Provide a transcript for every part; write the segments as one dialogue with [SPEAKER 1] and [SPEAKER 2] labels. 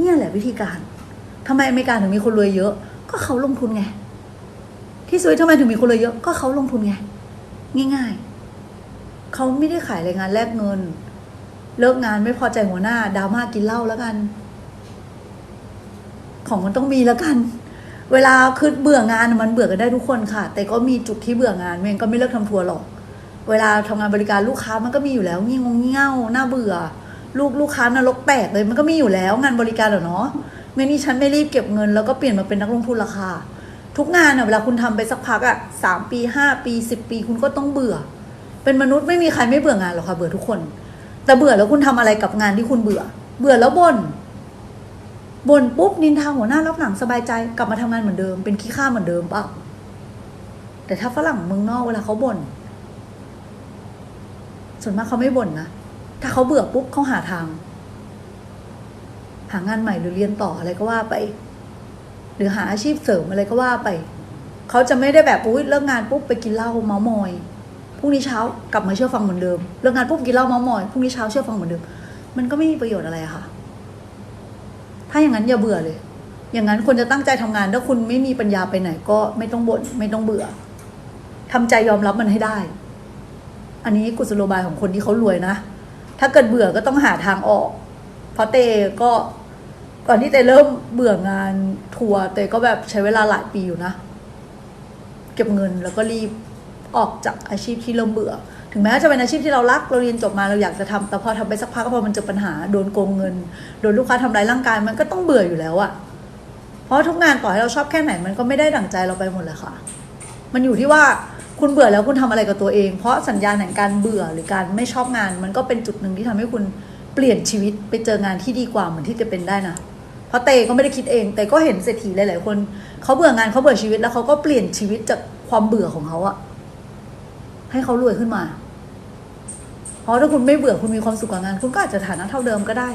[SPEAKER 1] เนี่ยแหละวิธีการทำไมอเมริกาถึงมีคนรวยเยอะ ก็เขาลงทุนไง ที่สวิตทำไมถึงมีคนรวยเยอะ ก็เขาลงทุนไง ง่ายๆ เขาไม่ได้ขายแรงงานแลกเงิน เลิกงานไม่พอใจหัวหน้าดราม่ากินเหล้าแล้วกัน ของมันต้องมีแล้วกัน เวลาคือเบื่องานมันเบื่อกันได้ทุกคนค่ะ แต่ก็มีจุดที่เบื่องานไม่งั้นก็ไม่เลิกทำทัวร์หรอก เวลาทำงานบริการลูกค้ามันก็มีอยู่แล้วงี่งงงี่เง่าหน่าเบื่อ ลูกลูกค้านรกแตกเลยมันก็มีอยู่แล้วงานบริการเหรอเนาะไม่นี่ฉันไม่รีบเก็บเงิน แล้วก็เปลี่ยนมาเป็นนักลงทุนราคา ทุกงานอะเวลาคุณทำไปสักพักอะสามปีห้าปีสิบปี คุณก็ต้องเบื่อ เป็นมนุษย์ไม่มีใครไม่เบื่องานหรอกค่ะเบื่อทุกคน แต่เบื่อแล้วคุณทำอะไรกับงานที่คุณเบื่อ เบื่อแล้วบน่นบ่นปุ๊บนินทาหัวหน้ารับหลังสบายใจกลับมาทำงานเหมือนเดิมเป็นขี้ข้าเหมือนเดิมเปล่าแต่ถ้าฝรั่งเมืองนอกเวลาเขาบ่นส่วนมากเขาไม่บ่นนะ ถ้าเขาเบื่อปุ๊บเขาหาทาง หางานใหม่หรือเรียนต่ออะไรก็ว่าไป หรือหาอาชีพเสริมอะไรก็ว่าไป เขาจะไม่ได้แบบอุ้ยเลิกงานปุ๊บไปกินเหล้าเมามอยพรุ่งนี้เช้ากลับมาเชื่อฟังเหมือนเดิมเลิกงานปุ๊บกินเหล้าเมามอยพรุ่งนี้เช้าเชื่อฟังเหมือนเดิม มันก็ไม่มีประโยชน์อะไรค่ะ ถ้าอย่างนั้นอย่าเบื่อเลย อย่างนั้นคนจะตั้งใจทำงานถ้าคุณไม่มีปัญญาไปไหน ก็ไม่ต้องบน่นไม่ต้องเบื่อทำใจยอมรับมันให้ได้ อันนี้กุศโลบายของคนที่เขารวยนะ ถ้าเกิดเบื่อก็ต้องหาทางออก เพราะเตก็ก่อนที่เตเริ่มเบื่องานทัวร์เตก็แบบใช้เวลาหลายปีอยู่นะ เก็บเงินแล้วก็รีบออกจากอาชีพที่เริ่มเบื่อ ถึงแม้จะเป็นอาชีพที่เรารักเราเรียนจบมาเราอยากจะทำแต่พอทำไปสักพักก็พอมันเจอปัญหาโดนโกงเงิน โดนลูกค้าทำร้ายร่างกายมันก็ต้องเบื่ออยู่แล้วอะเพราะทุกงานต่อให้เราชอบแค่ไหนมันก็ไม่ได้ดั่งใจเราไปหมดเลยค่ะ มันอยู่ที่ว่า คุณเบื่อแล้วคุณทำอะไรกับตัวเอง เพราะสัญญาณแห่งการเบื่อหรือการไม่ชอบงาน มันก็เป็นจุดหนึ่งที่ทำให้คุณเปลี่ยนชีวิตไปเจองานที่ดีกว่าเหมือนที่จะเป็นได้นะเพราะเตก็ไม่ได้คิดเอง แต่ก็เห็นเศรษฐีหลายๆคนเขาเบื่องานเขาเบื่อชีวิตแล้วเขาก็เปลี่ยนชีวิตจากความเบื่อของเขาอะให้เขารวยขึ้นมา เพราะถ้าคุณไม่เบื่อคุณมีความสุขกับงาน คุณก็อาจจะฐานะเท่าเดิมก็ได้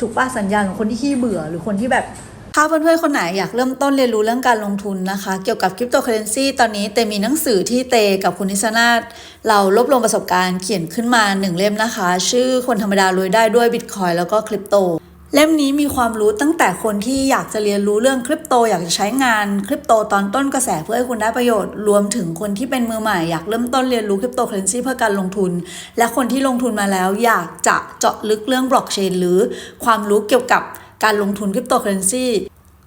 [SPEAKER 1] ถูกป้าสัญญาณของคนที่ขี้เบื่อหรือคนที่แบบ ถ้าเพื่อนๆ คนไหนอยากเริ่มต้นเรียนรู้เรื่องการลงทุนนะคะ เกี่ยวกับคริปโตเคอเรนซีตอนนี้เตมีหนังสือที่เตกับคุณนิชนาธเรารวบรวมประสบการณ์เขียนขึ้นมาหนึ่งเล่มนะคะ ชื่อคนธรรมดารวยได้ด้วยบิตคอยแล้วก็คริปโต เล่มนี้มีความรู้ตั้งแต่คนที่อยากจะเรียนรู้เรื่องคริปโต อยากจะใช้งานคริปโตตอนต้นกระแสเพื่อให้คุณได้ประโยชน์รวมถึงคนที่เป็นมือใหม่อยากเริ่มต้นเรียนรู้คริปโตเคอเรนซีเพื่อการลงทุน และคนที่ลงทุนมาแล้วอยากจะเจาะลึกเรื่องบล็อกเชนหรือความรู้เกี่ยวกับ การลงทุนคริปโตเคอเรนซี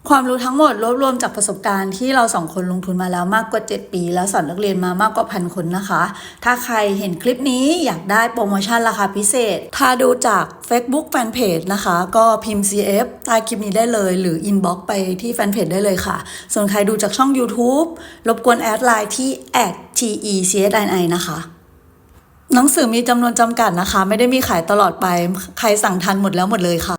[SPEAKER 1] ความรู้ทั้งหมดรวบรวมจากประสบการณ์ที่เราสองคนลงทุนมาแล้วมากกว่า 7 ปี แล้วสอนนักเรียนมามากกว่าพันคนนะคะ ถ้าใครเห็นคลิปนี้อยากได้โปรโมชั่นราคาพิเศษ ถ้าดูจาก Facebook Fanpage นะคะ ก็พิมพ์ CF ใต้คลิปนี้ได้เลย หรือ inbox ไปที่แฟนเพจได้เลยค่ะ ส่วนใครดูจากช่อง YouTube รบกวนแอดไลน์ที่ @tecsi นะคะหนังสือมีจำนวนจำกัดนะคะ ไม่ได้มีขายตลอดไป ใครสั่งทันหมดแล้วหมดเลยค่ะ